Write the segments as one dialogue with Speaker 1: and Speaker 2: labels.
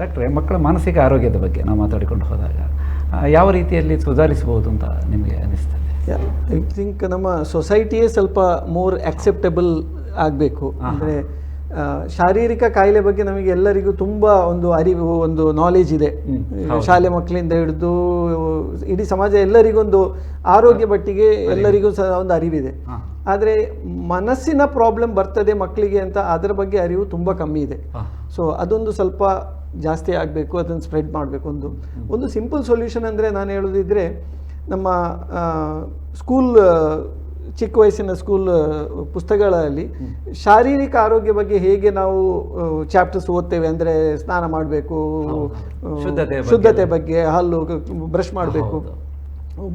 Speaker 1: ಡಾಕ್ಟ್ರೆ ಮಕ್ಕಳ ಮಾನಸಿಕ ಆರೋಗ್ಯದ ಬಗ್ಗೆ ನಾವು ಮಾತಾಡಿಕೊಂಡು ಹೋದಾಗ ಯಾವ ರೀತಿಯಲ್ಲಿ ಸುಧಾರಿಸಬಹುದು ಅಂತ ನಿಮಗೆ ಅನಿಸ್ತದೆ?
Speaker 2: ಐ ಥಿಂಕ್ ನಮ್ಮ ಸೊಸೈಟಿಯೇ ಸ್ವಲ್ಪ ಮೋರ್ ಆಕ್ಸೆಪ್ಟೇಬಲ್ ಆಗಬೇಕು. ಅಂದರೆ ಶಾರೀರಿಕ ಕಾಯಿಲೆ ಬಗ್ಗೆ ನಮಗೆ ಎಲ್ಲರಿಗೂ ತುಂಬ ಒಂದು ಅರಿವು ಒಂದು ನಾಲೆಜ್ ಇದೆ. ಶಾಲೆ ಮಕ್ಕಳಿಂದ ಹಿಡಿದು ಇಡೀ ಸಮಾಜ ಎಲ್ಲರಿಗೊಂದು ಆರೋಗ್ಯ ಬಟ್ಟಿಗೆ ಎಲ್ಲರಿಗೂ ಸಹ ಒಂದು ಅರಿವಿದೆ. ಆದರೆ ಮನಸ್ಸಿನ ಪ್ರಾಬ್ಲಮ್ ಬರ್ತದೆ ಮಕ್ಕಳಿಗೆ ಅಂತ ಅದರ ಬಗ್ಗೆ ಅರಿವು ತುಂಬ ಕಮ್ಮಿ ಇದೆ. ಸೊ ಅದೊಂದು ಸ್ವಲ್ಪ ಜಾಸ್ತಿ ಆಗಬೇಕು ಅದನ್ನು ಸ್ಪ್ರೆಡ್ ಮಾಡಬೇಕು ಒಂದು. ಒಂದು ಸಿಂಪಲ್ ಸೊಲ್ಯೂಷನ್ ಅಂದರೆ ನಾನು ಹೇಳೋದಿದ್ದರೆ ನಮ್ಮ ಸ್ಕೂಲ್ ಚಿಕ್ಕ ವಯಸ್ಸಿನ ಸ್ಕೂಲ್ ಪುಸ್ತಕಗಳಲ್ಲಿ ಶಾರೀರಿಕ ಆರೋಗ್ಯ ಬಗ್ಗೆ ಹೇಗೆ ನಾವು ಚಾಪ್ಟರ್ಸ್ ಓದ್ತೇವೆ ಅಂದರೆ ಸ್ನಾನ ಮಾಡಬೇಕು
Speaker 1: ಶುದ್ಧತೆ ಬಗ್ಗೆ.
Speaker 2: ಶುದ್ಧತೆ ಬಗ್ಗೆ ಹಲ್ಲು ಬ್ರಷ್ ಮಾಡಬೇಕು.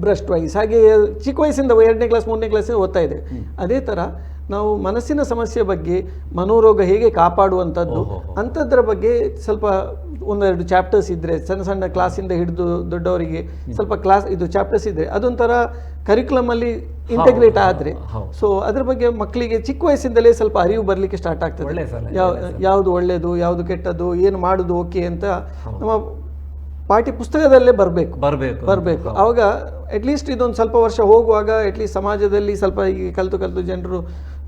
Speaker 2: ಬ್ರಷ್ ಟ್ವೈಸ್ ಹಾಗೆ ಚಿಕ್ಕ ವಯಸ್ಸಿಂದ ಎರಡನೇ ಕ್ಲಾಸ್ ಮೂರನೇ ಕ್ಲಾಸಿಂದ ಓದ್ತಾ ಇದೆ ಅದೇ ಥರ ನಾವು ಮನಸ್ಸಿನ ಸಮಸ್ಯೆ ಬಗ್ಗೆ ಮನೋರೋಗ ಹೇಗೆ ಕಾಪಾಡುವಂಥದ್ದು ಅಂಥದ್ರ ಬಗ್ಗೆ ಸ್ವಲ್ಪ ಒಂದೆರಡು ಚಾಪ್ಟರ್ಸ್ ಇದ್ದರೆ ಸಣ್ಣ ಸಣ್ಣ ಕ್ಲಾಸಿಂದ ಹಿಡಿದು ದೊಡ್ಡವರಿಗೆ ಸ್ವಲ್ಪ ಕ್ಲಾಸ್ ಇದು ಚಾಪ್ಟರ್ಸ್ ಇದ್ದರೆ ಅದೊಂಥರ ಕರಿಕ್ಯುಲಮಲ್ಲಿ ಇಂಟಗ್ರೇಟ್ ಆದರೆ. ಸೊ ಅದ್ರ ಬಗ್ಗೆ ಮಕ್ಕಳಿಗೆ ಚಿಕ್ಕ ವಯಸ್ಸಿಂದಲೇ ಸ್ವಲ್ಪ ಅರಿವು ಬರಲಿಕ್ಕೆ ಸ್ಟಾರ್ಟ್ ಆಗ್ತದೆ. ಯಾವ ಯಾವುದು ಒಳ್ಳೆಯದು ಯಾವುದು ಕೆಟ್ಟದ್ದು ಏನು ಮಾಡೋದು ಓಕೆ ಅಂತ ನಮ್ಮ ಪಾಠ್ಯ ಪುಸ್ತಕದಲ್ಲೇ ಬರಬೇಕು.
Speaker 1: ಬರಬೇಕು.
Speaker 2: ಬರಬೇಕು ಅವಾಗ ಅಟ್ಲೀಸ್ಟ್ ಇದೊಂದು ಸ್ವಲ್ಪ ವರ್ಷ ಹೋಗುವಾಗ ಅಟ್ಲೀಸ್ಟ್ ಸಮಾಜದಲ್ಲಿ ಸ್ವಲ್ಪ ಈಗ ಕಲಿತು ಕಲಿತು ಜನರು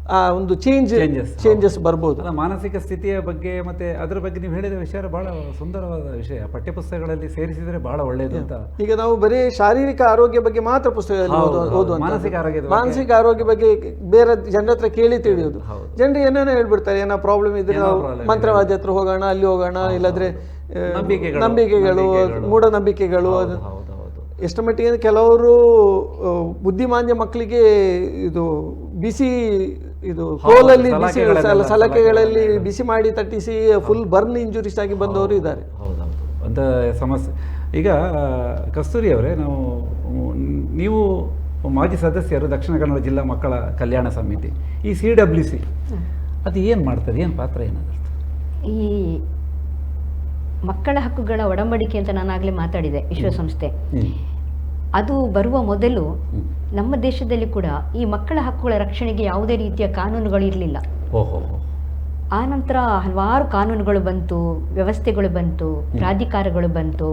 Speaker 2: ಆ ಒಂದು ಚೇಂಜ್
Speaker 1: Changes,
Speaker 2: ಚೇಂಜಸ್ ಬರ್ಬೋದು.
Speaker 1: ಅಲ್ಲ ಮಾನಸಿಕ ಸ್ಥಿತಿಯ ಬಗ್ಗೆ ಮತ್ತೆ ಅದರ ಬಗ್ಗೆ ನೀವು ಹೇಳಿದ ವಿಷಯ ಬಹಳ ಸುಂದರವಾದ ವಿಷಯ. ಪಠ್ಯಪುಸ್ತಕಗಳಲ್ಲಿ ಸೇರಿಸಿದರೆ ಬಹಳ ಒಳ್ಳೆಯದು ಅಂತ.
Speaker 2: ಈಗ ನಾವು ಬರೀ ಶಾರೀರಿಕ ಆರೋಗ್ಯ ಬಗ್ಗೆ ಮಾತ್ರ ಪುಸ್ತಕದಲ್ಲಿ
Speaker 1: ಹೌದು, ಹೌದು. ಮಾನಸಿಕ ಆರೋಗ್ಯದ ಬಗ್ಗೆ.
Speaker 2: ಮಾನಸಿಕ ಆರೋಗ್ಯ ಬಗ್ಗೆ ಬೇರೆ ಜನರ ಹತ್ರ ಕೇಳಿ ತಿಳಿಯೋದು. ಜನರು ಏನೇನೋ ಹೇಳ್ಬಿಡ್ತಾರೆ ಏನೋ ಪ್ರಾಬ್ಲಮ್ ಇದ್ರೆ ನಾವು ಮಂತ್ರವಾದಿ ಹತ್ರ ಹೋಗೋಣ ಅಲ್ಲಿ ಹೋಗೋಣ ಇಲ್ಲದ್ರೆ ಆ,
Speaker 1: ನಂಬಿಕೆಗಳು,
Speaker 2: ನಂಬಿಕೆಗಳು
Speaker 1: ನಂಬಿಕೆಗಳು.
Speaker 2: ಮೂಢನಂಬಿಕೆಗಳು ಅದು
Speaker 1: ಹೌದು ಹೌದು.
Speaker 2: ಎಷ್ಟು ಮಟ್ಟಿಗೆ ಅಂದ್ರೆ ಕೆಲವರು ಆ, ಬುದ್ಧಿಮಾಂದ್ಯ ಮಕ್ಕಳಿಗೆ ಇದು ಬಿಸಿ ಇದು ಕೋಲಲ್ಲಿ ಬಿಸಿ
Speaker 1: ಸಲಾಕೆಗಳೆಲ್ಲ-
Speaker 2: ಸಲ- ಸಲಕೆಗಳಲ್ಲಿ ಬಿಸಿ ಮಾಡಿ ತಟ್ಟಿಸಿ ಫುಲ್ ಬರ್ನ್ ಇಂಜುರೀಸ್ ಆಗಿ ಬಂದವರು ಇದ್ದಾರೆ.
Speaker 1: ಹೌದೌದು ಅಂತ ಸಮಸ್ಯೆ. ಈಗ ಕಸ್ತೂರಿ ಅವರೇ ನಾವು ಮ್, ನೀವು ಮಾಜಿ ಸದಸ್ಯರು ದಕ್ಷಿಣ ಕನ್ನಡ ಜಿಲ್ಲಾ ಮಕ್ಕಳ ಕಲ್ಯಾಣ ಸಮಿತಿ ಈ ಸಿ ಡಬ್ಲ್ಯೂ ಸಿ ಅದು ಏನು ಮಾಡ್ತದೆ? ಏನು ಪಾತ್ರ ಏನದು
Speaker 3: ಈ ಮಕ್ಕಳ ಹಕ್ಕುಗಳ ಒಡಂಬಡಿಕೆ ಅಂತ ನಾನಾಗಲೇ ಮಾತಾಡಿದೆ ವಿಶ್ವಸಂಸ್ಥೆ. ಅದು ಬರುವ ಮೊದಲು ನಮ್ಮ ದೇಶದಲ್ಲಿ ಕೂಡ ಈ ಮಕ್ಕಳ ಹಕ್ಕುಗಳ ರಕ್ಷಣೆಗೆ ಯಾವುದೇ ರೀತಿಯ ಕಾನೂನುಗಳು ಇರಲಿಲ್ಲ. ಆ ನಂತರ ಹಲವಾರು ಕಾನೂನುಗಳು ಬಂತು ವ್ಯವಸ್ಥೆಗಳು ಬಂತು ಪ್ರಾಧಿಕಾರಗಳು ಬಂತು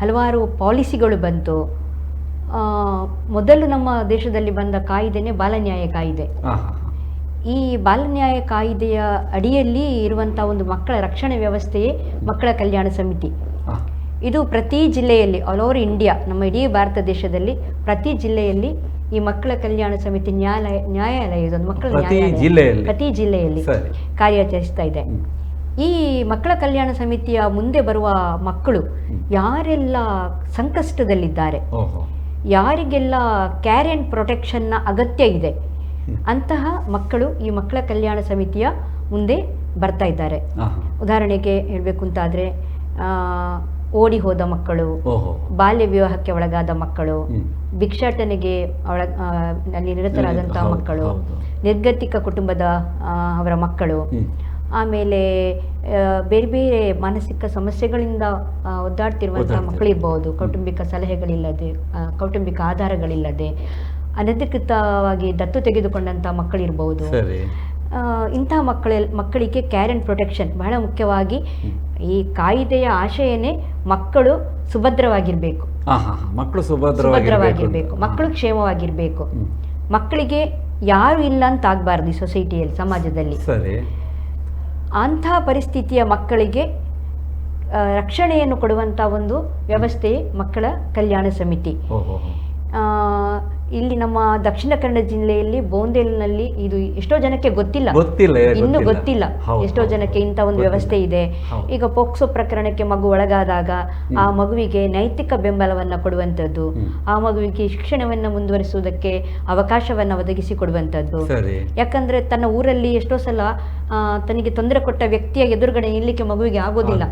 Speaker 3: ಹಲವಾರು ಪಾಲಿಸಿಗಳು ಬಂತು. ಮೊದಲು ನಮ್ಮ ದೇಶದಲ್ಲಿ ಬಂದ ಕಾಯ್ದೆನೇ ಬಾಲನ್ಯಾಯ ಕಾಯ್ದೆ. ಈ ಬಾಲನ್ಯಾಯ ಕಾಯ್ದೆಯ ಅಡಿಯಲ್ಲಿ ಇರುವಂತಹ ಒಂದು ಮಕ್ಕಳ ರಕ್ಷಣೆ ವ್ಯವಸ್ಥೆಯೇ ಮಕ್ಕಳ ಕಲ್ಯಾಣ ಸಮಿತಿ. ಇದು ಪ್ರತಿ ಜಿಲ್ಲೆಯಲ್ಲಿ ಆಲ್ ಓವರ್ ಇಂಡಿಯಾ ನಮ್ಮ ಇಡೀ ಭಾರತ ದೇಶದಲ್ಲಿ ಪ್ರತಿ ಜಿಲ್ಲೆಯಲ್ಲಿ ಈ ಮಕ್ಕಳ ಕಲ್ಯಾಣ ಸಮಿತಿ ನ್ಯಾಯಾಲಯ ನ್ಯಾಯಾಲಯ ಇದೊಂದು ಮಕ್ಕಳ
Speaker 1: ಪ್ರತಿ
Speaker 3: ನ್ಯಾಯಾಲಯ
Speaker 1: ಜಿಲ್ಲೆಯಲ್ಲಿ?
Speaker 3: ಪ್ರತಿ ಜಿಲ್ಲೆಯಲ್ಲಿ. ಕಾರ್ಯಾಚರಿಸ್ತಾ ಇದೆ. ಈ ಮಕ್ಕಳ ಕಲ್ಯಾಣ ಸಮಿತಿಯ ಮುಂದೆ ಬರುವ ಮಕ್ಕಳು ಯಾರೆಲ್ಲ ಸಂಕಷ್ಟದಲ್ಲಿದ್ದಾರೆ? ಯಾರಿಗೆಲ್ಲ ಕ್ಯಾರ್ ಪ್ರೊಟೆಕ್ಷನ್ನ ಅಗತ್ಯ ಇದೆ? ಅಂತಹ ಮಕ್ಕಳು ಈ ಮಕ್ಕಳ ಕಲ್ಯಾಣ ಸಮಿತಿಯ ಮುಂದೆ ಬರ್ತಾ ಇದ್ದಾರೆ. ಉದಾಹರಣೆಗೆ ಹೇಳಬೇಕು ಅಂತಾದರೆ ಓಡಿ ಹೋದ ಮಕ್ಕಳು ಬಾಲ್ಯ ವಿವಾಹಕ್ಕೆ ಒಳಗಾದ ಮಕ್ಕಳು. ಭಿಕ್ಷಾಟನೆಗೆ ಒಳ ಅಲ್ಲಿ ನಿರತರಾದಂತಹ ಮಕ್ಕಳು ನಿರ್ಗತಿಕ ಕುಟುಂಬದ ಅವರ ಮಕ್ಕಳು ಆಮೇಲೆ ಬೇರೆ ಬೇರೆ ಮಾನಸಿಕ ಸಮಸ್ಯೆಗಳಿಂದ ಒದ್ದಾಡ್ತಿರುವಂತಹ ಮಕ್ಕಳಿರ್ಬಹುದು ಕೌಟುಂಬಿಕ ಸಲಹೆಗಳಿಲ್ಲದೆ ಕೌಟುಂಬಿಕ ಆಧಾರಗಳಿಲ್ಲದೆ ಅನಧಿಕೃತವಾಗಿ ದತ್ತು ತೆಗೆದುಕೊಂಡಂತಹ ಮಕ್ಕಳಿರ್ಬೋದು. ಇಂತಹ ಮಕ್ಕಳ ಮಕ್ಕಳಿಗೆ ಕೇರ್ ಆ್ಯಂಡ್ ಪ್ರೊಟೆಕ್ಷನ್ ಬಹಳ ಮುಖ್ಯವಾಗಿ ಈ ಕಾಯಿದೆಯ ಆಶಯನೇ ಮಕ್ಕಳು ಸುಭದ್ರವಾಗಿರಬೇಕು.
Speaker 1: ಮಕ್ಕಳು ಸುಭದ್ರವಾಗಿರಬೇಕು
Speaker 3: ಮಕ್ಕಳು ಕ್ಷೇಮವಾಗಿರಬೇಕು. ಮಕ್ಕಳಿಗೆ ಯಾರು ಇಲ್ಲ ಅಂತ ಆಗಬಾರ್ದು ಈ ಸೊಸೈಟಿಯಲ್ಲಿ ಸಮಾಜದಲ್ಲಿ.
Speaker 1: ಸರಿ.
Speaker 3: ಅಂತಹ ಪರಿಸ್ಥಿತಿಯ ಮಕ್ಕಳಿಗೆ ರಕ್ಷಣೆಯನ್ನು ಕೊಡುವಂಥ ಒಂದು ವ್ಯವಸ್ಥೆ ಮಕ್ಕಳ ಕಲ್ಯಾಣ ಸಮಿತಿ. ಇಲ್ಲಿ ನಮ್ಮ ದಕ್ಷಿಣ ಕನ್ನಡ ಜಿಲ್ಲೆಯಲ್ಲಿ ಬೋಂದೇಲ್ನಲ್ಲಿ ಇದು ಎಷ್ಟೋ ಜನಕ್ಕೆ ಗೊತ್ತಿಲ್ಲ.
Speaker 1: ಗೊತ್ತಿಲ್ಲ,
Speaker 3: ಇನ್ನು
Speaker 1: ಗೊತ್ತಿಲ್ಲ.
Speaker 3: ಎಷ್ಟೋ ಜನಕ್ಕೆ ಇಂಥ ಒಂದು ವ್ಯವಸ್ಥೆ ಇದೆ. ಈಗ ಪೋಕ್ಸೋ ಪ್ರಕರಣಕ್ಕೆ ಮಗು ಒಳಗಾದಾಗ ಆ ಮಗುವಿಗೆ ನೈತಿಕ ಬೆಂಬಲವನ್ನ ಕೊಡುವಂಥದ್ದು ಆ ಮಗುವಿಗೆ ಶಿಕ್ಷಣವನ್ನ ಮುಂದುವರಿಸುವುದಕ್ಕೆ ಅವಕಾಶವನ್ನ ಒದಗಿಸಿ ಕೊಡುವಂತದ್ದು
Speaker 1: ಸರಿ.
Speaker 3: ಯಾಕಂದ್ರೆ ತನ್ನ ಊರಲ್ಲಿ ಎಷ್ಟೋ ಸಲ ತನಗೆ ತೊಂದರೆ ಕೊಟ್ಟ ವ್ಯಕ್ತಿಯ ಎದುರುಗಡೆ ನಿಲ್ಲಕ್ಕೆ ಮಗುವಿಗೆ ಆಗೋದಿಲ್ಲ.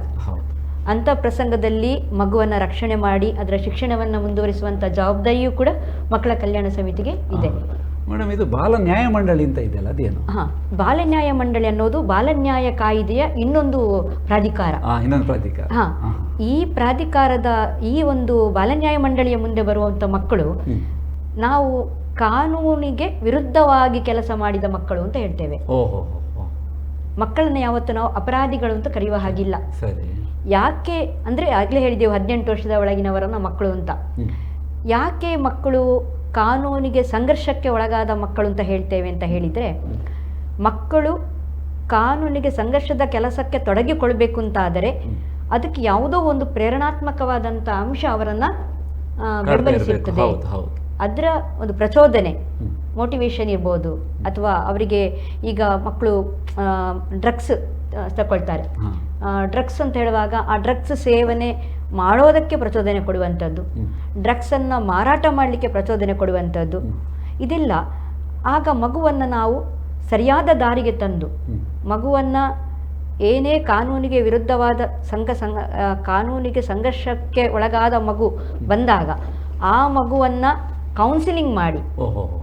Speaker 3: ಅಂಥ ಪ್ರಸಂಗದಲ್ಲಿ ಮಗುವನ್ನು ರಕ್ಷಣೆ ಮಾಡಿ ಅದರ ಶಿಕ್ಷಣವನ್ನು ಮುಂದುವರಿಸುವಂಥ ಜವಾಬ್ದಾರಿಯೂ ಕೂಡ ಮಕ್ಕಳ ಕಲ್ಯಾಣ ಸಮಿತಿಗೆ ಇದೆ.
Speaker 1: ಮೇಡಮ್ ಇದು ಬಾಲ ನ್ಯಾಯ ಮಂಡಳಿ ಅಂತ ಇದೆಯಲ್ಲ ಅದೇನು?
Speaker 3: ಹಾ ಬಾಲನ್ಯಾಯ ಮಂಡಳಿ ಅನ್ನೋದು ಬಾಲನ್ಯಾಯ ಕಾಯ್ದೆಯ ಇನ್ನೊಂದು ಪ್ರಾಧಿಕಾರ.
Speaker 1: ಇನ್ನೊಂದು ಪ್ರಾಧಿಕಾರ.
Speaker 3: ಹಾ ಈ ಪ್ರಾಧಿಕಾರದ ಈ ಒಂದು ಬಾಲನ್ಯಾಯ ಮಂಡಳಿಯ ಮುಂದೆ ಬರುವಂತ ಮಕ್ಕಳು ನಾವು ಕಾನೂನಿಗೆ ವಿರುದ್ಧವಾಗಿ ಕೆಲಸ ಮಾಡಿದ ಮಕ್ಕಳು ಅಂತ ಹೇಳ್ತೇವೆ. ಮಕ್ಕಳನ್ನ ಯಾವತ್ತು ನಾವು ಅಪರಾಧಿಗಳು ಅಂತ ಕರೆಯುವ ಹಾಗಿಲ್ಲ.
Speaker 1: ಸರಿ.
Speaker 3: ಯಾಕೆ ಅಂದರೆ ಆಗಲೇ ಹೇಳಿದೆವು ಹದಿನೆಂಟು ವರ್ಷದ ಒಳಗಿನವರನ್ನ ಮಕ್ಕಳು ಅಂತ. ಯಾಕೆ ಮಕ್ಕಳು ಕಾನೂನಿಗೆ ಸಂಘರ್ಷಕ್ಕೆ ಒಳಗಾದ ಮಕ್ಕಳು ಅಂತ ಹೇಳ್ತೇವೆ ಅಂತ ಹೇಳಿದರೆ ಮಕ್ಕಳು ಕಾನೂನಿಗೆ ಸಂಘರ್ಷದ ಕೆಲಸಕ್ಕೆ ತೊಡಗಿಕೊಳ್ಬೇಕು ಅಂತಾದರೆ ಅದಕ್ಕೆ ಯಾವುದೋ ಒಂದು ಪ್ರೇರಣಾತ್ಮಕವಾದಂಥ ಅಂಶ ಅವರನ್ನು ಬೆಂಬಲಿಸಿರ್ತದೆ. ಅದರ ಒಂದು ಪ್ರಚೋದನೆ. ಮೋಟಿವೇಶನ್ ಇರ್ಬೋದು ಅಥವಾ ಅವರಿಗೆ ಈಗ ಮಕ್ಕಳು ಡ್ರಗ್ಸ್ ತಗೊಳ್ತಾರೆ. ಡ್ರಗ್ಸ್ ಅಂತ ಹೇಳುವಾಗ ಆ ಡ್ರಗ್ಸ್ ಸೇವನೆ ಮಾಡೋದಕ್ಕೆ ಪ್ರಚೋದನೆ ಕೊಡುವಂಥದ್ದು. ಡ್ರಗ್ಸನ್ನು ಮಾರಾಟ ಮಾಡಲಿಕ್ಕೆ ಪ್ರಚೋದನೆ ಕೊಡುವಂಥದ್ದು. ಇದೆಲ್ಲ ಆಗ ಮಗುವನ್ನು ನಾವು ಸರಿಯಾದ ದಾರಿಗೆ ತಂದು. ಮಗುವನ್ನು ಏನೇ ಕಾನೂನಿಗೆ ವಿರುದ್ಧವಾದ ಸಂಘ ಸಂಘ ಕಾನೂನಿಗೆ ಸಂಘರ್ಷಕ್ಕೆ ಒಳಗಾದ ಮಗು ಬಂದಾಗ ಆ ಮಗುವನ್ನು ಕೌನ್ಸಿಲಿಂಗ್ ಮಾಡಿ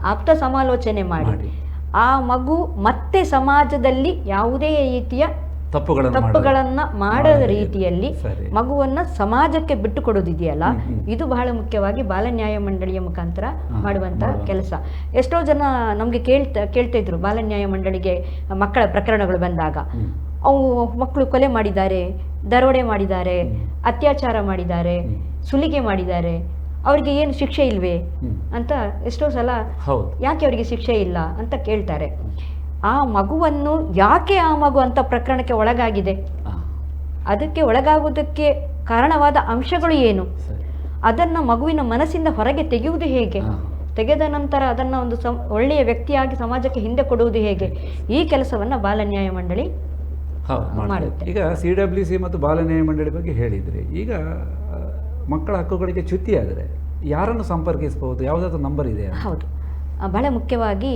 Speaker 3: ಆಪ್ತ ಸಮಾಲೋಚನೆ ಮಾಡಿ. ಆ ಮಗು ಮತ್ತೆ ಸಮಾಜದಲ್ಲಿ ಯಾವುದೇ ರೀತಿಯ
Speaker 1: ತಪ್ಪುಗಳನ್ನು
Speaker 3: ತಪ್ಪುಗಳನ್ನ ಮಾಡದ ರೀತಿಯಲ್ಲಿ ಮಗುವನ್ನ ಸಮಾಜಕ್ಕೆ ಬಿಟ್ಟು ಕೊಡೋದಿದೆಯಲ್ಲ. ಇದು ಬಹಳ ಮುಖ್ಯವಾಗಿ ಬಾಲ ನ್ಯಾಯ ಮಂಡಳಿಯ ಮುಖಾಂತರ
Speaker 1: ಮಾಡುವಂತ
Speaker 3: ಮಾಡುವಂತಹ ಕೆಲಸ. ಎಷ್ಟೋ ಜನ ನಮಗೆ ಕೇಳ್ತಾ ಕೇಳ್ತಾ ಇದ್ರು ಬಾಲ ನ್ಯಾಯ ಮಂಡಳಿಗೆ ಮಕ್ಕಳ ಪ್ರಕರಣಗಳು ಬಂದಾಗ. ಅವು ಮಕ್ಕಳು ಕೊಲೆ ಮಾಡಿದ್ದಾರೆ ದರೋಡೆ ಮಾಡಿದ್ದಾರೆ. ಅತ್ಯಾಚಾರ ಮಾಡಿದ್ದಾರೆ ಸುಲಿಗೆ ಮಾಡಿದ್ದಾರೆ. ಅವರಿಗೆ ಏನು ಶಿಕ್ಷೆ ಇಲ್ವೇ? ಅಂತ ಎಷ್ಟೋ ಸಲ ಯಾಕೆ ಅವರಿಗೆ ಶಿಕ್ಷೆ ಇಲ್ಲ ಅಂತ ಕೇಳ್ತಾರೆ. ಆ ಮಗುವನ್ನು ಯಾಕೆ ಆ ಮಗು ಅಂತ ಪ್ರಕರಣಕ್ಕೆ ಒಳಗಾಗಿದೆ? ಅದಕ್ಕೆ ಒಳಗಾಗುವುದಕ್ಕೆ ಕಾರಣವಾದ ಅಂಶಗಳು ಏನು? ಅದನ್ನು ಮಗುವಿನ ಮನಸ್ಸಿಂದ ಹೊರಗೆ ತೆಗೆಯುವುದು ಹೇಗೆ? ತೆಗೆದ ನಂತರ ಅದನ್ನು ಒಂದು ಸಂ ಒಳ್ಳೆಯ ವ್ಯಕ್ತಿಯಾಗಿ ಸಮಾಜಕ್ಕೆ ಹಿಂದೆ ಕೊಡುವುದು ಹೇಗೆ? ಈ ಕೆಲಸವನ್ನು ಬಾಲನ್ಯಾಯ ಮಂಡಳಿ
Speaker 1: ಹೌದು
Speaker 3: ಮಾಡುತ್ತೆ.
Speaker 1: ಈಗ ಸಿ ಡಬ್ಲ್ಯೂ ಸಿ ಮತ್ತು ಬಾಲನ್ಯಾಯ ಮಂಡಳಿ ಬಗ್ಗೆ ಹೇಳಿದರೆ ಈಗ ಮಕ್ಕಳ ಹಕ್ಕುಗಳಿಗೆ ಚ್ಯುತಿಯಾದರೆ ಯಾರನ್ನು ಸಂಪರ್ಕಿಸಬಹುದು? ಯಾವುದಾದ್ರೂ ನಂಬರ್ ಇದೆಯಾ?
Speaker 3: ಹೌದು. ಬಹಳ ಮುಖ್ಯವಾಗಿ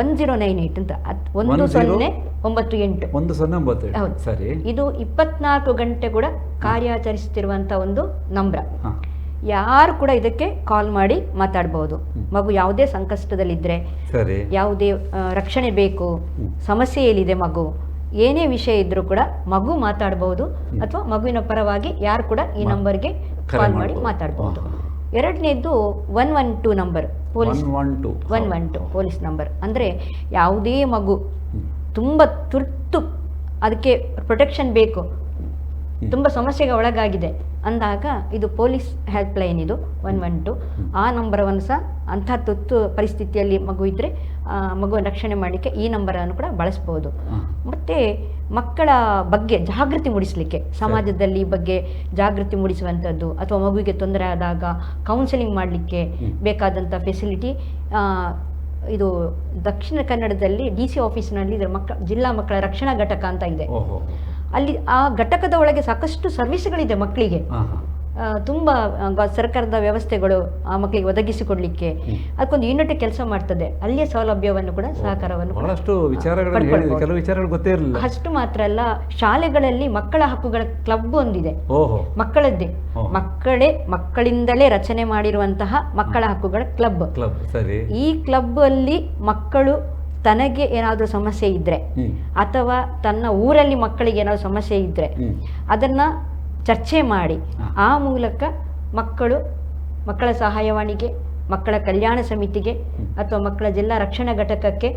Speaker 3: ಒನ್ ಜೀರೋ ನೈನ್ ಏಟ್ ಅಂತ ಒಂದು ಸೊನ್ನೆ ಒಂಬತ್ತು ಎಂಟು.
Speaker 1: ಒಂದು ಸೊನ್ನೆ ಒಂಬತ್ತು
Speaker 3: ಹೌದು.
Speaker 1: ಸರಿ.
Speaker 3: ಇದು ಇಪ್ಪತ್ನಾಲ್ಕು ಗಂಟೆ ಕೂಡ ಕಾರ್ಯಾಚರಿಸುತ್ತಿರುವಂಥ ಒಂದು ನಂಬ್ರ. ಯಾರು ಕೂಡ ಇದಕ್ಕೆ ಕಾಲ್ ಮಾಡಿ
Speaker 1: ಮಾತಾಡಬಹುದು.
Speaker 3: ಮಗು ಯಾವುದೇ ಸಂಕಷ್ಟದಲ್ಲಿದ್ದರೆ
Speaker 1: ಸರಿ.
Speaker 3: ಯಾವುದೇ ರಕ್ಷಣೆ ಬೇಕು ಸಮಸ್ಯೆ ಏನಿದೆ ಮಗು ಏನೇ ವಿಷಯ ಇದ್ರೂ ಕೂಡ ಮಗು ಮಾತಾಡಬಹುದು ಅಥವಾ ಮಗುವಿನ ಪರವಾಗಿ ಯಾರು ಕೂಡ ಈ ನಂಬರ್ಗೆ ಕಾಲ್ ಮಾಡಿ
Speaker 1: ಮಾಡ್ಬೋದು.
Speaker 3: ಎರಡನೇದ್ದು one one two number police.
Speaker 1: One one two
Speaker 3: one one two police number ಅಂದರೆ ಯಾವುದೇ ಮಗು ತುಂಬ ತುರ್ತು ಅದಕ್ಕೆ ಪ್ರೊಟೆಕ್ಷನ್ ಬೇಕು. ತುಂಬ ಸಮಸ್ಯೆಗೆ ಒಳಗಾಗಿದೆ. ಅಂದಾಗ ಇದು ಪೊಲೀಸ್ ಹೆಲ್ಪ್ ಲೈನ್ ಇದು ಒನ್ ಒನ್ ಟು. ಆ ನಂಬರವನ್ನು ಸಹ ಅಂಥ ತುತ್ತು ಪರಿಸ್ಥಿತಿಯಲ್ಲಿ ಮಗು ಇದ್ದರೆ ಮಗುವನ್ನು ರಕ್ಷಣೆ ಮಾಡಲಿಕ್ಕೆ ಈ ನಂಬರನ್ನು ಕೂಡ ಬಳಸ್ಬೋದು. ಮತ್ತು ಮಕ್ಕಳ ಬಗ್ಗೆ ಜಾಗೃತಿ ಮೂಡಿಸಲಿಕ್ಕೆ ಸಮಾಜದಲ್ಲಿ ಈ ಬಗ್ಗೆ ಜಾಗೃತಿ ಮೂಡಿಸುವಂಥದ್ದು ಅಥವಾ ಮಗುವಿಗೆ ತೊಂದರೆ ಆದಾಗ ಕೌನ್ಸಿಲಿಂಗ್ ಮಾಡಲಿಕ್ಕೆ. ಬೇಕಾದಂಥ ಫೆಸಿಲಿಟಿ ಇದು ದಕ್ಷಿಣ ಕನ್ನಡದಲ್ಲಿ ಡಿ ಸಿ ಆಫೀಸ್ನಲ್ಲಿ ಇದರ ಮಕ್ಕಳ ಜಿಲ್ಲಾ ಮಕ್ಕಳ ರಕ್ಷಣಾ ಘಟಕ ಅಂತ ಇದೆ. ಅಲ್ಲಿ ಆ ಘಟಕದ ಒಳಗೆ ಸಾಕಷ್ಟು ಸರ್ವಿಸ್ಗಳಿದೆ ಮಕ್ಕಳಿಗೆ. ತುಂಬ ಸರ್ಕಾರದ ವ್ಯವಸ್ಥೆಗಳು ಆ ಮಕ್ಕಳಿಗೆ ಒದಗಿಸಿಕೊಡ್ಲಿಕ್ಕೆ. ಅದಕ್ಕೊಂದು ಯೂನಿಟ್ ಕೆಲಸ ಮಾಡ್ತದೆ. ಅಲ್ಲಿಯ ಸೌಲಭ್ಯವನ್ನು ಕೂಡ ಸಹಕಾರವನ್ನು
Speaker 1: ಬಹಳಷ್ಟು ವಿಚಾರಗಳನ್ನು
Speaker 3: ಪಡ್ಕೊಳ್ಬೋದು.
Speaker 1: ಕೆಲವು ವಿಚಾರಗಳು ಗೊತ್ತೇ ಇರಲಿಲ್ಲ.
Speaker 3: ಅಷ್ಟು ಮಾತ್ರ ಅಲ್ಲ ಶಾಲೆಗಳಲ್ಲಿ ಮಕ್ಕಳ ಹಕ್ಕುಗಳ ಕ್ಲಬ್ ಒಂದಿದೆ. ಮಕ್ಕಳದ್ದೇ. ಮಕ್ಕಳೇ ಮಕ್ಕಳಿಂದಲೇ ರಚನೆ ಮಾಡಿರುವಂತಹ ಮಕ್ಕಳ ಹಕ್ಕುಗಳ ಕ್ಲಬ್.
Speaker 1: ಕ್ಲಬ್ ಸರಿ.
Speaker 3: ಈ ಕ್ಲಬ್ ಅಲ್ಲಿ ಮಕ್ಕಳು ತನಗೆ ಏನಾದರೂ ಸಮಸ್ಯೆ
Speaker 1: ಇದ್ದರೆ
Speaker 3: ಅಥವಾ ತನ್ನ ಊರಲ್ಲಿ ಮಕ್ಕಳಿಗೆ ಏನಾದರೂ ಸಮಸ್ಯೆ
Speaker 1: ಇದ್ದರೆ
Speaker 3: ಅದನ್ನು ಚರ್ಚೆ ಮಾಡಿ ಆ ಮೂಲಕ ಮಕ್ಕಳು ಮಕ್ಕಳ ಸಹಾಯವಾಣಿಗೆ ಮಕ್ಕಳ ಕಲ್ಯಾಣ ಸಮಿತಿಗೆ ಅಥವಾ ಮಕ್ಕಳ ಜಿಲ್ಲಾ ರಕ್ಷಣಾ ಘಟಕಕ್ಕೆ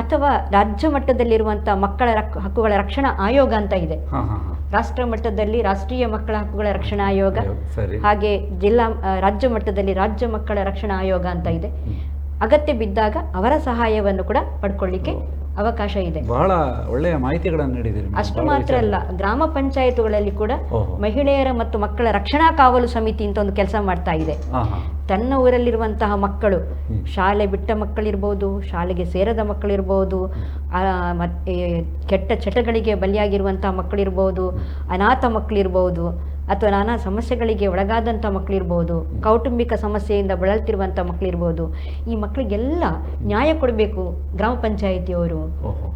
Speaker 3: ಅಥವಾ ರಾಜ್ಯ ಮಟ್ಟದಲ್ಲಿರುವಂಥ ಮಕ್ಕಳ ಹಕ್ಕುಗಳ ರಕ್ಷಣಾ ಆಯೋಗ ಅಂತ ಇದೆ. ರಾಷ್ಟ್ರ ಮಟ್ಟದಲ್ಲಿ ರಾಷ್ಟ್ರೀಯ ಮಕ್ಕಳ ಹಕ್ಕುಗಳ ರಕ್ಷಣಾ ಆಯೋಗ. ಹಾಗೆ ಜಿಲ್ಲಾ ರಾಜ್ಯ ಮಟ್ಟದಲ್ಲಿ ರಾಜ್ಯ ಮಕ್ಕಳ ರಕ್ಷಣಾ ಆಯೋಗ ಅಂತ ಇದೆ. ಅಗತ್ಯ ಬಿದ್ದಾಗ ಅವರ ಸಹಾಯವನ್ನು ಕೂಡ ಪಡ್ಕೊಳ್ಳಿಕ್ಕೆ ಅವಕಾಶ ಇದೆ.
Speaker 1: ಬಹಳ ಒಳ್ಳೆಯ ಮಾಹಿತಿಗಳನ್ನು ನೀಡಿದ್ದೀರಿ.
Speaker 3: ಅಷ್ಟು ಮಾತ್ರ ಅಲ್ಲ ಗ್ರಾಮ ಪಂಚಾಯತ್ಗಳಲ್ಲಿ ಕೂಡ ಮಹಿಳೆಯರ ಮತ್ತು ಮಕ್ಕಳ ರಕ್ಷಣಾ ಕಾವಲು ಸಮಿತಿ ಅಂತ ಒಂದು ಕೆಲಸ ಮಾಡ್ತಾ ಇದೆ. ತನ್ನ ಊರಲ್ಲಿರುವಂತಹ ಮಕ್ಕಳು ಶಾಲೆ ಬಿಟ್ಟ ಮಕ್ಕಳಿರ್ಬೋದು ಶಾಲೆಗೆ ಸೇರದ ಮಕ್ಕಳಿರ್ಬೋದು ಆ, ಮತ್ತೆ ಕೆಟ್ಟ ಚಟಗಳಿಗೆ ಬಲಿಯಾಗಿರುವಂತಹ ಮಕ್ಕಳಿರ್ಬೋದು ಅನಾಥ ಮಕ್ಕಳಿರ್ಬೋದು ಅಥವಾ ನಾನಾ ಸಮಸ್ಯೆಗಳಿಗೆ ಒಳಗಾದಂಥ ಮಕ್ಕಳಿರ್ಬೋದು ಕೌಟುಂಬಿಕ ಸಮಸ್ಯೆಯಿಂದ ಬಳಲ್ತಿರುವಂಥ ಮಕ್ಕಳಿರ್ಬೋದು ಈ ಮಕ್ಕಳಿಗೆಲ್ಲ ನ್ಯಾಯ ಕೊಡಬೇಕು ಗ್ರಾಮ ಪಂಚಾಯಿತಿಯವರು.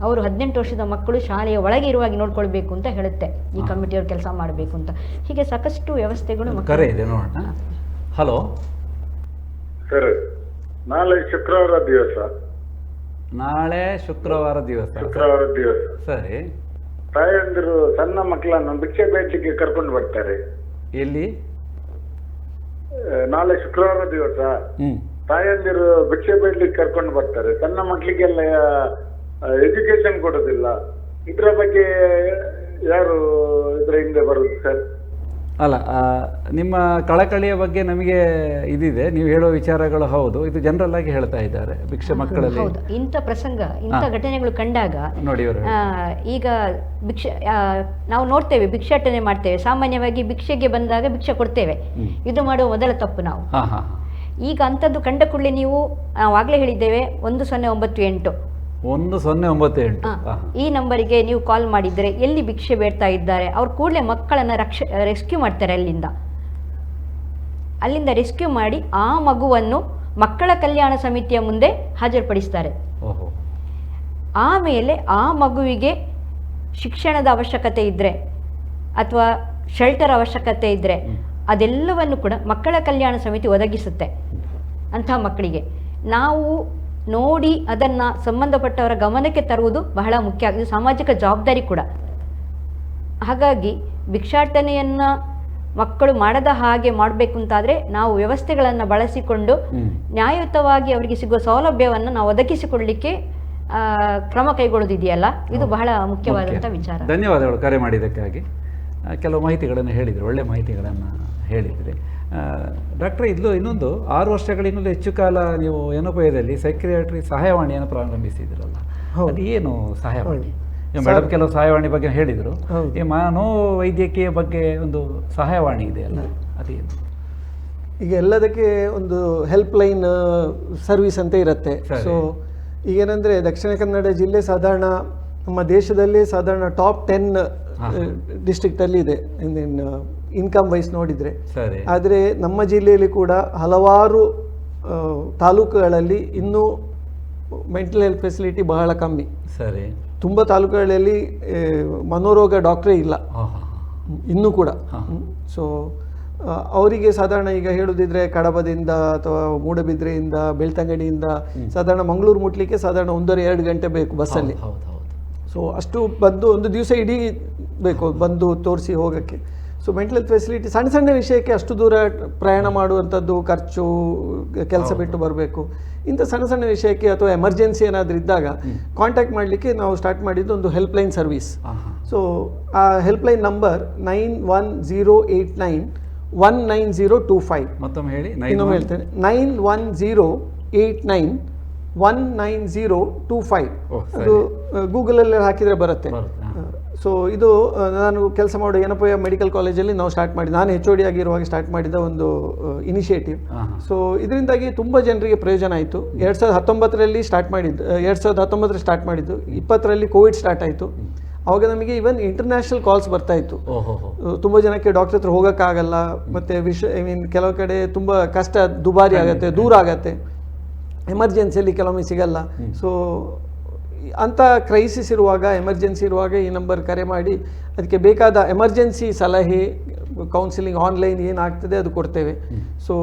Speaker 3: ಅವರು ಹದಿನೆಂಟು ವರ್ಷದ ಮಕ್ಕಳು ಶಾಲೆಯ ಒಳಗೆ ಇರುವಾಗಿ ನೋಡ್ಕೊಳ್ಬೇಕು ಅಂತ ಹೇಳುತ್ತೆ. ಈ ಕಮಿಟಿಯವರು ಕೆಲಸ ಮಾಡಬೇಕು ಅಂತ. ಹೀಗೆ ಸಾಕಷ್ಟು ವ್ಯವಸ್ಥೆಗಳು ಮಕ್ಕಳ-
Speaker 1: ಕರೆ ಇದೆ ನೋಡೋಣ. ಹಲೋ.
Speaker 4: ಸರ್ ನಾಳೆ ಶುಕ್ರವಾರ ದಿವಸ.
Speaker 1: ನಾಳೆ ಶುಕ್ರವಾರ ದಿವಸ.
Speaker 4: ಶುಕ್ರವಾರ ದಿವಸ.
Speaker 1: ಸರಿ.
Speaker 4: ತಾಯಂದಿರು ಸಣ್ಣ ಮಕ್ಕಳನ್ನು ಭಿಕ್ಷೆ ಬೇಟೆಗೆ ಕರ್ಕೊಂಡು ಬರ್ತಾರೆ.
Speaker 1: ಎಲ್ಲಿ?
Speaker 4: ನಾಳೆ ಶುಕ್ರವಾರ ದಿವಸ.
Speaker 1: ಹ್ಮ್.
Speaker 4: ತಾಯಂದಿರು ಭಿಕ್ಷೆ ಬೇಡಿಕೆ ಕರ್ಕೊಂಡು ಬರ್ತಾರೆ. ಸಣ್ಣ ಮಕ್ಕಳಿಗೆಲ್ಲ ಎಜುಕೇಶನ್ ಕೊಡೋದಿಲ್ಲ. ಇದ್ರ ಬಗ್ಗೆ ಯಾರು ಇದ್ರ ಹಿಂದೆ ಬರುದು ಸರ್?
Speaker 1: ಅಲ್ಲ ನಿಮ್ಮ ಕಳಕಳಿಯ ಬಗ್ಗೆ ನಮಗೆ ಇದಿದೆ. ನೀವು ಹೇಳೋ ವಿಚಾರಗಳು ಹೌದು. ಇದು ಜನರಲ್ ಆಗಿ ಹೇಳ್ತಾ ಇದ್ದಾರೆ ಭಿಕ್ಷೆ ಮಕ್ಕಳಲ್ಲಿ.
Speaker 3: ಹೌದು. ಇಂಥ ಪ್ರಸಂಗ ಇಂಥ ಘಟನೆಗಳು ಕಂಡಾಗ
Speaker 1: ನೋಡಿ
Speaker 3: ಈಗ ಭಿಕ್ಷೆ ನಾವು ನೋಡ್ತೇವೆ ಭಿಕ್ಷಾಟನೆ ಮಾಡ್ತೇವೆ. ಸಾಮಾನ್ಯವಾಗಿ ಭಿಕ್ಷೆಗೆ ಬಂದಾಗ ಭಿಕ್ಷೆ ಕೊಡ್ತೇವೆ. ಇದು ಮಾಡುವ ಮೊದಲ ತಪ್ಪು ನಾವು. ಈಗ ಅಂಥದ್ದು ಕಂಡ ಕೂಡಲೇ ನೀವು ಆವಾಗಲೇ ಹೇಳಿದ್ದೇವೆ ಒಂದು ಸೊನ್ನೆ ಒಂಬತ್ತು ಎಂಟು.
Speaker 1: ಒಂದು ಸೊನ್ನೆ ಒಂಬತ್ತು ಎಂಟು
Speaker 3: ಈ ನಂಬರಿಗೆ ನೀವು ಕಾಲ್ ಮಾಡಿದರೆ ಎಲ್ಲಿ ಭಿಕ್ಷೆ ಬೇಡ್ತಾ ಇದ್ದಾರೆ ಅವ್ರು ಕೂಡಲೇ ಮಕ್ಕಳನ್ನು ರಕ್ಷ ರೆಸ್ಕ್ಯೂ ಮಾಡ್ತಾರೆ ಅಲ್ಲಿಂದ. ಅಲ್ಲಿಂದ ರೆಸ್ಕ್ಯೂ ಮಾಡಿ ಆ ಮಗುವನ್ನು ಮಕ್ಕಳ ಕಲ್ಯಾಣ ಸಮಿತಿಯ ಮುಂದೆ ಹಾಜರುಪಡಿಸ್ತಾರೆ. ಆಮೇಲೆ ಆ ಮಗುವಿಗೆ ಶಿಕ್ಷಣದ ಅವಶ್ಯಕತೆ ಇದ್ದರೆ ಅಥವಾ ಶೆಲ್ಟರ್ ಅವಶ್ಯಕತೆ ಇದ್ದರೆ ಅದೆಲ್ಲವನ್ನು ಕೂಡ ಮಕ್ಕಳ ಕಲ್ಯಾಣ ಸಮಿತಿ ಒದಗಿಸುತ್ತೆ ಅಂಥ ಮಕ್ಕಳಿಗೆ. ನಾವು ನೋಡಿ ಅದನ್ನು ಸಂಬಂಧಪಟ್ಟವರ ಗಮನಕ್ಕೆ ತರುವುದು ಬಹಳ ಮುಖ್ಯ. ಆಗಿದೆ ಸಾಮಾಜಿಕ ಜವಾಬ್ದಾರಿ ಕೂಡ. ಹಾಗಾಗಿ ಭಿಕ್ಷಾಟನೆಯನ್ನು ಮಕ್ಕಳು ಮಾಡದ ಹಾಗೆ ಮಾಡಬೇಕು ಅಂತಾದರೆ ನಾವು ವ್ಯವಸ್ಥೆಗಳನ್ನು ಬಳಸಿಕೊಂಡು ನ್ಯಾಯಯುತವಾಗಿ ಅವರಿಗೆ ಸಿಗುವ ಸೌಲಭ್ಯವನ್ನು ನಾವು ಒದಗಿಸಿಕೊಳ್ಳಲಿಕ್ಕೆ ಕ್ರಮ ಕೈಗೊಳ್ಳೋದಿದೆಯಲ್ಲ? ಇದು ಬಹಳ ಮುಖ್ಯವಾದಂಥ ವಿಚಾರ.
Speaker 1: ಧನ್ಯವಾದಗಳು ಕರೆ ಮಾಡಿದ್ದಕ್ಕಾಗಿ. ಕೆಲವು ಮಾಹಿತಿಗಳನ್ನು ಹೇಳಿದರು ಒಳ್ಳೆ ಮಾಹಿತಿಗಳನ್ನು ಹೇಳಿದ್ರಿ. ಡಾಕ್ಟ್ರೆ ಇದು ಇನ್ನೊಂದು ಆರು ವರ್ಷಗಳಿಂದಲೂ ಹೆಚ್ಚು ಕಾಲ ನೀವು ಏನೋಪಯದಲ್ಲಿ ಸೆಕ್ರೆಟರಿ ಸಹಾಯವಾಣಿಯನ್ನು ಪ್ರಾರಂಭಿಸಿದ್ರಲ್ಲ
Speaker 2: ಹೌದು.
Speaker 1: ಅದು ಏನು ಸಹಾಯವಾಣಿ. ಮೇಡಮ್ ಕೆಲವು ಸಹಾಯವಾಣಿ ಬಗ್ಗೆ ಹೇಳಿದರು ಈ ಮನೋವೈದ್ಯಕೀಯ ಬಗ್ಗೆ ಒಂದು ಸಹಾಯವಾಣಿ ಇದೆ ಅಲ್ಲ ಅದೇನು
Speaker 2: ಈಗ ಎಲ್ಲದಕ್ಕೆ ಒಂದು ಹೆಲ್ಪ್ ಲೈನ್ ಸರ್ವಿಸ್ ಅಂತ ಇರುತ್ತೆ. ಸೊ ಈಗೇನಂದರೆ ದಕ್ಷಿಣ ಕನ್ನಡ ಜಿಲ್ಲೆ ಸಾಧಾರಣ ನಮ್ಮ ದೇಶದಲ್ಲಿ ಸಾಧಾರಣ ಟಾಪ್ ಟೆನ್. ಡಿಸ್ಟ್ರಿಕ್ಟಲ್ಲಿ ಇದೆ ಇನ್ಕಮ್ ವೈಸ್ ನೋಡಿದರೆ.
Speaker 1: ಸರಿ.
Speaker 2: ಆದರೆ ನಮ್ಮ ಜಿಲ್ಲೆಯಲ್ಲಿ ಕೂಡ ಹಲವಾರು ತಾಲೂಕುಗಳಲ್ಲಿ ಇನ್ನೂ ಮೆಂಟಲ್ ಹೆಲ್ತ್ ಫೆಸಿಲಿಟಿ ಬಹಳ ಕಮ್ಮಿ.
Speaker 1: ಸರಿ.
Speaker 2: ತುಂಬ ತಾಲೂಕುಗಳಲ್ಲಿ ಮನೋರೋಗ ಡಾಕ್ಟ್ರೇ ಇಲ್ಲ. ಇನ್ನೂ ಕೂಡ. ಸೊ ಅವರಿಗೆ ಸಾಧಾರಣ ಈಗ ಹೇಳುದಿದ್ರೆ ಕಡಬದಿಂದ ಅಥವಾ ಮೂಡಬಿದ್ರೆಯಿಂದ ಬೆಳ್ತಂಗಡಿಯಿಂದ ಸಾಧಾರಣ ಮಂಗಳೂರು ಮುಟ್ಲಿಕ್ಕೆ ಸಾಧಾರಣ ಒಂದೂವರೆ ಎರಡು ಗಂಟೆ ಬೇಕು ಬಸ್ಸಲ್ಲಿ. ಸೊ ಅಷ್ಟು ಬಂದು ಒಂದು ದಿವಸ ಇಡೀ ಬೇಕು ಬಂದು ತೋರಿಸಿ ಹೋಗೋಕ್ಕೆ. ಸೊ ಮೆಂಟಲ್ ಹೆಲ್ತ್ ಫೆಸಿಲಿಟಿ ಸಣ್ಣ ಸಣ್ಣ ವಿಷಯಕ್ಕೆ ಅಷ್ಟು ದೂರ ಪ್ರಯಾಣ ಮಾಡುವಂಥದ್ದು ಖರ್ಚು ಕೆಲಸ ಬಿಟ್ಟು ಬರಬೇಕು. ಇಂಥ ಸಣ್ಣ ಸಣ್ಣ ವಿಷಯಕ್ಕೆ ಅಥವಾ ಎಮರ್ಜೆನ್ಸಿ ಏನಾದರೂ ಇದ್ದಾಗ ಕಾಂಟ್ಯಾಕ್ಟ್ ಮಾಡಲಿಕ್ಕೆ ನಾವು ಸ್ಟಾರ್ಟ್ ಮಾಡಿದ್ದು ಒಂದು ಹೆಲ್ಪ್ಲೈನ್ ಸರ್ವಿಸ್ ಸೊ ಆ helpline number nine one zero eight nine one nine zero two five
Speaker 1: ಮತ್ತೊಮ್ಮೆ ಹೇಳಿ ನೈನ್
Speaker 2: ಇನ್ನೊಮ್ಮೆ ಹೇಳ್ತೇನೆ. Nine one zero eight nine one nine zero two five ಅದು ಗೂಗಲಲ್ಲಿ ಹಾಕಿದರೆ ಬರುತ್ತೆ. ಸೊ ಇದು ನಾನು ಕೆಲಸ ಮಾಡೋ ಏನಪ್ಪ ಮೆಡಿಕಲ್ ಕಾಲೇಜಲ್ಲಿ ನಾವು ಸ್ಟಾರ್ಟ್ ಮಾಡಿ ನಾನು ಹೆಚ್ ಓ ಡಿ ಆಗಿರುವಾಗ ಸ್ಟಾರ್ಟ್ ಮಾಡಿದ ಒಂದು ಇನಿಷಿಯೇಟಿವ್ ಸೊ ಇದರಿಂದಾಗಿ ತುಂಬ ಜನರಿಗೆ ಪ್ರಯೋಜನ ಆಯಿತು. ಎರಡು ಸಾವಿರದ ಹತ್ತೊಂಬತ್ತರಲ್ಲಿ ಸ್ಟಾರ್ಟ್ ಮಾಡಿದ್ದು ಎರಡು ಸಾವಿರದ ಹತ್ತೊಂಬತ್ತರಲ್ಲಿ ಸ್ಟಾರ್ಟ್ ಮಾಡಿದ್ದು ಇಪ್ಪತ್ತರಲ್ಲಿ ಕೋವಿಡ್ ಸ್ಟಾರ್ಟ್ ಆಯಿತು. ಅವಾಗ ನಮಗೆ ಇವನ್ ಇಂಟರ್ನ್ಯಾಷನಲ್ ಕಾಲ್ಸ್ ಬರ್ತಾ ಇತ್ತು. ತುಂಬ ಜನಕ್ಕೆ ಡಾಕ್ಟರ್ ಹತ್ರ ಹೋಗೋಕ್ಕಾಗಲ್ಲ. ಮತ್ತು ವಿಶ್ವ ಐ ಮೀನ್ ಕೆಲವು ಕಡೆ ತುಂಬ ಕಷ್ಟ ದುಬಾರಿ ಆಗುತ್ತೆ ದೂರ ಆಗತ್ತೆ. ಎಮರ್ಜೆನ್ಸಿಯಲ್ಲಿ ಕೆಲವೊಮ್ಮೆ ಸಿಗಲ್ಲ. ಸೊ ಅಂಥ ಕ್ರೈಸಿಸ್ ಇರುವಾಗ ಎಮರ್ಜೆನ್ಸಿ ಇರುವಾಗ ಈ ನಂಬರ್ ಕರೆ ಮಾಡಿ ಅದಕ್ಕೆ ಬೇಕಾದ ಎಮರ್ಜೆನ್ಸಿ ಸಲಹೆ ಕೌನ್ಸಿಲಿಂಗ್ ಆನ್ಲೈನ್ ಏನಾಗ್ತದೆ ಅದು ಕೊಡ್ತೇವೆ. ಸೊ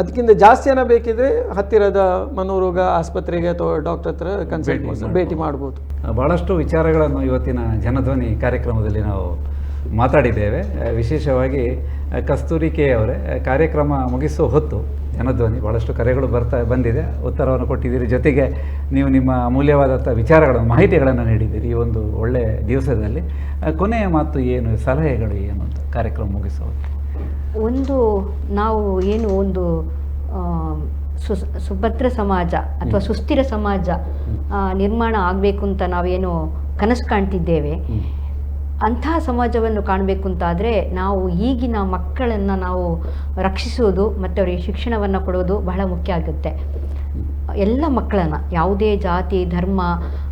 Speaker 2: ಅದಕ್ಕಿಂತ ಜಾಸ್ತಿ ಏನೋ ಬೇಕಿದ್ರೆ ಹತ್ತಿರದ ಮನೋರೋಗ ಆಸ್ಪತ್ರೆಗೆ ಅಥವಾ ಡಾಕ್ಟರ್ ಹತ್ರ ಕನ್ಸಲ್ಟ್
Speaker 1: ಭೇಟಿ
Speaker 2: ಭೇಟಿ ಮಾಡ್ಬೋದು.
Speaker 1: ಬಹಳಷ್ಟು ವಿಚಾರಗಳನ್ನು ಇವತ್ತಿನ ಜನಧ್ವನಿ ಕಾರ್ಯಕ್ರಮದಲ್ಲಿ ನಾವು ಮಾತಾಡಿದ್ದೇವೆ. ವಿಶೇಷವಾಗಿ ಕಸ್ತೂರಿ ಕೆ ಅವರೇ ಕಾರ್ಯಕ್ರಮ ಮುಗಿಸೋ ಹೊತ್ತು ಜನಧ್ವನಿ ಭಾಳಷ್ಟು ಕರೆಗಳು ಬರ್ತಾ ಬಂದಿದೆ. ಉತ್ತರವನ್ನು ಕೊಟ್ಟಿದ್ದೀರಿ. ಜೊತೆಗೆ ನೀವು ನಿಮ್ಮ ಅಮೂಲ್ಯವಾದಂಥ ವಿಚಾರಗಳನ್ನು ಮಾಹಿತಿಗಳನ್ನು ನೀಡಿದ್ದೀರಿ ಈ ಒಂದು ಒಳ್ಳೆಯ ದಿವಸದಲ್ಲಿ. ಕೊನೆಯ ಮಾತು ಏನು ಸಲಹೆಗಳು ಏನು ಅಂತ ಕಾರ್ಯಕ್ರಮ ಮುಗಿಸೋದು?
Speaker 3: ಒಂದು ನಾವು ಏನು ಒಂದು ಸು ಸುಸ್ ಸುಭದ್ರ ಸಮಾಜ ಅಥವಾ ಸುಸ್ಥಿರ ಸಮಾಜ ನಿರ್ಮಾಣ ಆಗಬೇಕು ಅಂತ ನಾವೇನು ಕನಸು ಕಾಣ್ತಿದ್ದೇವೆ. ಅಂತಹ ಸಮಾಜವನ್ನು ಕಾಣಬೇಕು ಅಂತಾದರೆ ನಾವು ಈಗಿನ ಮಕ್ಕಳನ್ನು ನಾವು ರಕ್ಷಿಸುವುದು ಮತ್ತು ಅವರಿಗೆ ಶಿಕ್ಷಣವನ್ನು ಕೊಡೋದು ಬಹಳ ಮುಖ್ಯ ಆಗುತ್ತೆ. ಎಲ್ಲ ಮಕ್ಕಳನ್ನು, ಯಾವುದೇ ಜಾತಿ, ಧರ್ಮ,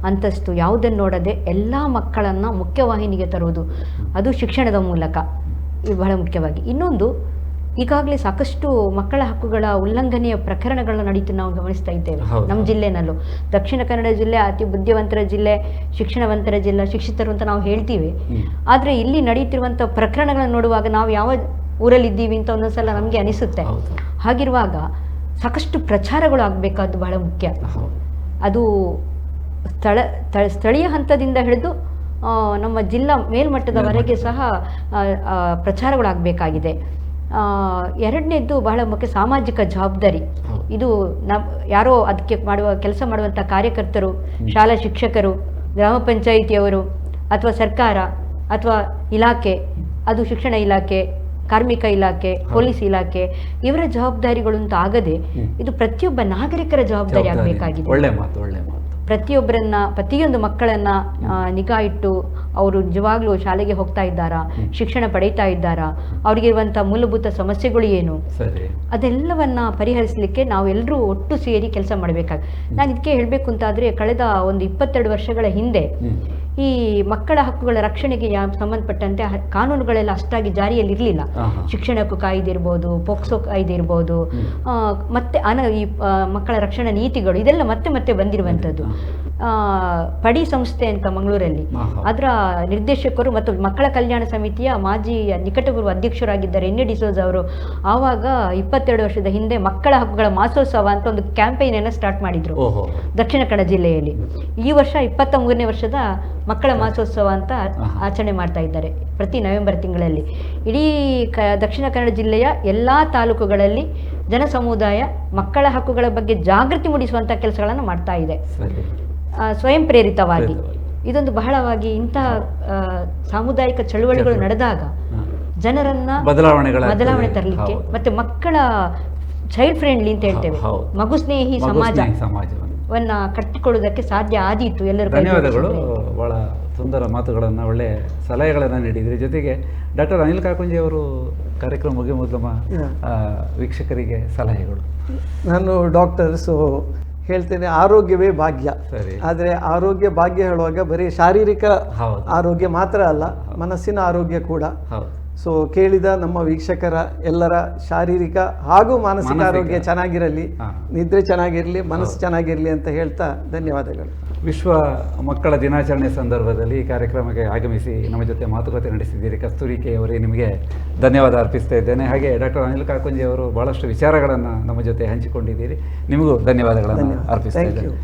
Speaker 3: ಅಂತಸ್ತು ಯಾವುದನ್ನು ನೋಡದೆ ಎಲ್ಲ ಮಕ್ಕಳನ್ನು ಮುಖ್ಯವಾಹಿನಿಗೆ ತರುವುದು ಅದು ಶಿಕ್ಷಣದ ಮೂಲಕ. ಬಹಳ ಮುಖ್ಯವಾಗಿ. ಇನ್ನೊಂದು ಈಗಾಗಲೇ ಸಾಕಷ್ಟು ಮಕ್ಕಳ ಹಕ್ಕುಗಳ ಉಲ್ಲಂಘನೆಯ ಪ್ರಕರಣಗಳನ್ನು ನಡೀತು ನಾವು ಗಮನಿಸ್ತಾ ಇದ್ದೇವೆ. ನಮ್ಮ ಜಿಲ್ಲೆನಲ್ಲೂ. ದಕ್ಷಿಣ ಕನ್ನಡ ಜಿಲ್ಲೆ ಅತಿ ಬುದ್ಧಿವಂತರ ಜಿಲ್ಲೆ ಶಿಕ್ಷಣವಂತರ ಜಿಲ್ಲೆ ಶಿಕ್ಷಿತರು ಅಂತ ನಾವು ಹೇಳ್ತೀವಿ. ಆದರೆ ಇಲ್ಲಿ ನಡೀತಿರುವಂಥ ಪ್ರಕರಣಗಳನ್ನು ನೋಡುವಾಗ ನಾವು ಯಾವ ಊರಲ್ಲಿದ್ದೀವಿ ಅಂತ ಒಂದೊಂದ್ಸಲ ನಮಗೆ ಅನಿಸುತ್ತೆ. ಹಾಗಿರುವಾಗ ಸಾಕಷ್ಟು ಪ್ರಚಾರಗಳು ಆಗಬೇಕಾದ್ದು ಬಹಳ ಮುಖ್ಯ. ಅದು ಸ್ಥಳ ಸ್ಥಳೀಯ ಹಂತದಿಂದ ಹಿಡಿದು ನಮ್ಮ ಜಿಲ್ಲಾ ಮೇಲ್ಮಟ್ಟದವರೆಗೆ ಸಹ ಪ್ರಚಾರಗಳಾಗಬೇಕಾಗಿದೆ. ಎರಡನೇದ್ದು ಬಹಳ ಮುಖ್ಯ ಸಾಮಾಜಿಕ ಜವಾಬ್ದಾರಿ. ಇದು ನಮ್ ಯಾರೋ ಅದಕ್ಕೆ ಮಾಡುವ ಕೆಲಸ ಮಾಡುವಂಥ ಕಾರ್ಯಕರ್ತರು ಶಾಲಾ ಶಿಕ್ಷಕರು ಗ್ರಾಮ ಪಂಚಾಯಿತಿಯವರು ಅಥವಾ ಸರ್ಕಾರ ಅಥವಾ ಇಲಾಖೆ ಅದು ಶಿಕ್ಷಣ ಇಲಾಖೆ ಕಾರ್ಮಿಕ ಇಲಾಖೆ ಪೊಲೀಸ್ ಇಲಾಖೆ ಇವರ ಜವಾಬ್ದಾರಿಗಳು ಅಂತ ಆಗದೆ ಇದು ಪ್ರತಿಯೊಬ್ಬ ನಾಗರಿಕರ ಜವಾಬ್ದಾರಿ
Speaker 1: ಜವಾಬ್ದಾರಿ.
Speaker 3: ಆಗಬೇಕಾಗಿದೆ.
Speaker 1: ಒಳ್ಳೆ ಮಾತು ಒಳ್ಳೆ ಮಾತು.
Speaker 3: ಪ್ರತಿಯೊಬ್ಬರನ್ನ ಪ್ರತಿಯೊಂದು ಮಕ್ಕಳನ್ನ ನಿಗಾ ಇಟ್ಟು ಅವರು ನಿಜವಾಗ್ಲೂ ಶಾಲೆಗೆ ಹೋಗ್ತಾ ಇದ್ದಾರಾ? ಶಿಕ್ಷಣ ಪಡೀತಾ ಇದ್ದಾರಾ? ಅವರಿಗಿರುವಂಥ ಮೂಲಭೂತ ಸಮಸ್ಯೆಗಳು ಏನು? ಅದೆಲ್ಲವನ್ನ ಪರಿಹರಿಸಲಿಕ್ಕೆ ನಾವೆಲ್ಲರೂ ಒಟ್ಟು ಸೇರಿ ಕೆಲಸ ಮಾಡಬೇಕಾಗ ನಾನು ಇದಕ್ಕೆ ಹೇಳಬೇಕು ಅಂತಾದ್ರೆ ಕಳೆದ ಒಂದು ಇಪ್ಪತ್ತೆರಡು ವರ್ಷಗಳ ಹಿಂದೆ. ಈ ಮಕ್ಕಳ ಹಕ್ಕುಗಳ ರಕ್ಷಣೆಗೆ ಸಂಬಂಧಪಟ್ಟಂತೆ ಕಾನೂನುಗಳೆಲ್ಲ ಅಷ್ಟಾಗಿ ಜಾರಿಯಲ್ಲಿ ಇರಲಿಲ್ಲ. ಶಿಕ್ಷಣ ಹಕ್ಕು ಕಾಯ್ದೆ ಇರ್ಬೋದು ಪೋಕ್ಸೋ ಕಾಯ್ದೆ ಇರ್ಬೋದು ಮತ್ತೆ ಅನ ಈ ಮಕ್ಕಳ ರಕ್ಷಣಾ ನೀತಿಗಳು ಇದೆಲ್ಲ ಮತ್ತೆ ಮತ್ತೆ ಬಂದಿರುವಂಥದ್ದು. ಆ, ಪಡಿ ಸಂಸ್ಥೆ ಅಂತ ಮಂಗಳೂರಲ್ಲಿ. ಅದರ ನಿರ್ದೇಶಕರು ಮತ್ತು ಮಕ್ಕಳ ಕಲ್ಯಾಣ ಸಮಿತಿಯ ಮಾಜಿ ನಿಕಟಗುರು ಅಧ್ಯಕ್ಷರಾಗಿದ್ದಾರೆ ಎನ್ ಎ ಡಿಸೋಜ್ ಅವರು. ಆವಾಗ ಇಪ್ಪತ್ತೆರಡು ವರ್ಷದ ಹಿಂದೆ ಮಕ್ಕಳ ಹಕ್ಕುಗಳ ಮಾಸೋತ್ಸವ ಅಂತ ಒಂದು ಕ್ಯಾಂಪೇನ್ ಅನ್ನು ಸ್ಟಾರ್ಟ್ ಮಾಡಿದ್ರು. ದಕ್ಷಿಣ ಕನ್ನಡ ಜಿಲ್ಲೆಯಲ್ಲಿ. ಈ ವರ್ಷ ಇಪ್ಪತ್ತ ಮೂರನೇ ವರ್ಷದ ಮಕ್ಕಳ ಮಾಸೋತ್ಸವ ಅಂತ ಆಚರಣೆ ಮಾಡ್ತಾ ಇದ್ದಾರೆ ಪ್ರತಿ ನವೆಂಬರ್ ತಿಂಗಳಲ್ಲಿ. ಇಡೀ ಕ ದಕ್ಷಿಣ ಕನ್ನಡ ಜಿಲ್ಲೆಯ ಎಲ್ಲ ತಾಲೂಕುಗಳಲ್ಲಿ ಜನ ಸಮುದಾಯ ಮಕ್ಕಳ ಹಕ್ಕುಗಳ ಬಗ್ಗೆ ಜಾಗೃತಿ ಮೂಡಿಸುವಂತಹ ಕೆಲಸಗಳನ್ನು ಮಾಡ್ತಾ ಇದೆ. ಸ್ವಯಂ ಪ್ರೇರಿತವಾಗಿ. ಇದೊಂದು ಬಹಳವಾಗಿ ಇಂತಹ ಸಾಮುದಾಯಿಕ ಚಳುವಳಿಗಳು ನಡೆದಾಗ ಜನರನ್ನ
Speaker 1: ಬದಲಾವಣೆಗಳ
Speaker 3: ಬದಲಾವಣೆ ತರಲಿಕ್ಕೆ ಮತ್ತೆ ಮಕ್ಕಳ ಚೈಲ್ಡ್ ಫ್ರೆಂಡ್ಲಿ ಅಂತ ಹೇಳ್ತೇವೆ. ಮಗು ಸ್ನೇಹಿ
Speaker 1: ಸಮಾಜವನ್ನ
Speaker 3: ಸಮಾಜ
Speaker 1: ಸ್ನೇಹಿ
Speaker 3: ವನ್ನ ಕಟ್ಟಿಕೊಳ್ಳುವುದಕ್ಕೆ ಸಾಧ್ಯ ಆದೀತು ಎಲ್ಲರೂ
Speaker 1: ಧನ್ಯವಾದಗಳು. ಬಹಳ ಸುಂದರ ಮಾತುಗಳನ್ನು ಒಳ್ಳೆ ಸಲಹೆಗಳನ್ನು ನೀಡಿದ್ರಿ. ಜೊತೆಗೆ ಡಾಕ್ಟರ್ ಅನಿಲ್ ಕಾಕುಂಜಿ ಅವರು ಕಾರ್ಯಕ್ರಮ ಮುಗಿಯುವ ಮೊದಲ ವೀಕ್ಷಕರಿಗೆ ಸಲಹೆಗಳು.
Speaker 2: ನಾನು ಡಾಕ್ಟರ್ ಸೊ ಹೇಳ್ತೇನೆ ಆರೋಗ್ಯವೇ ಭಾಗ್ಯ. ಆದರೆ ಆರೋಗ್ಯ ಭಾಗ್ಯ ಹೇಳುವಾಗ ಬರೀ ಶಾರೀರಿಕ ಆರೋಗ್ಯ ಮಾತ್ರ ಅಲ್ಲ ಮನಸ್ಸಿನ ಆರೋಗ್ಯ ಕೂಡ. ಸೊ ಕೇಳಿದ ನಮ್ಮ ವೀಕ್ಷಕರ ಎಲ್ಲರ ಶಾರೀರಿಕ ಹಾಗೂ ಮಾನಸಿಕ. ಆರೋಗ್ಯ ಚೆನ್ನಾಗಿರಲಿ. ನಿದ್ರೆ ಚೆನ್ನಾಗಿರಲಿ ಮನಸ್ಸು ಚೆನ್ನಾಗಿರಲಿ ಅಂತ ಹೇಳ್ತಾ ಧನ್ಯವಾದಗಳು
Speaker 1: ವಿಶ್ವ ಮಕ್ಕಳ ದಿನಾಚರಣೆ ಸಂದರ್ಭದಲ್ಲಿ ಈ ಕಾರ್ಯಕ್ರಮಕ್ಕೆ ಆಗಮಿಸಿ ನಮ್ಮ ಜೊತೆ ಮಾತುಕತೆ ನಡೆಸಿದ್ದೀರಿ ಕಸ್ತೂರಿ ಕೆ ಅವರೇ ನಿಮಗೆ ಧನ್ಯವಾದ ಅರ್ಪಿಸ್ತಾ ಇದ್ದೇನೆ ಹಾಗೆ ಡಾಕ್ಟರ್ ಅನಿಲ್ ಕಾಕುಂಜಿ ಅವರು ಬಹಳಷ್ಟು ವಿಚಾರಗಳನ್ನು ನಮ್ಮ ಜೊತೆ ಹಂಚಿಕೊಂಡಿದ್ದೀರಿ ನಿಮಗೂ ಧನ್ಯವಾದಗಳನ್ನು
Speaker 2: ಧನ್ಯವಾದ.
Speaker 1: ಅರ್ಪಿಸ್ತಾ ಇದ್ದೇನೆ.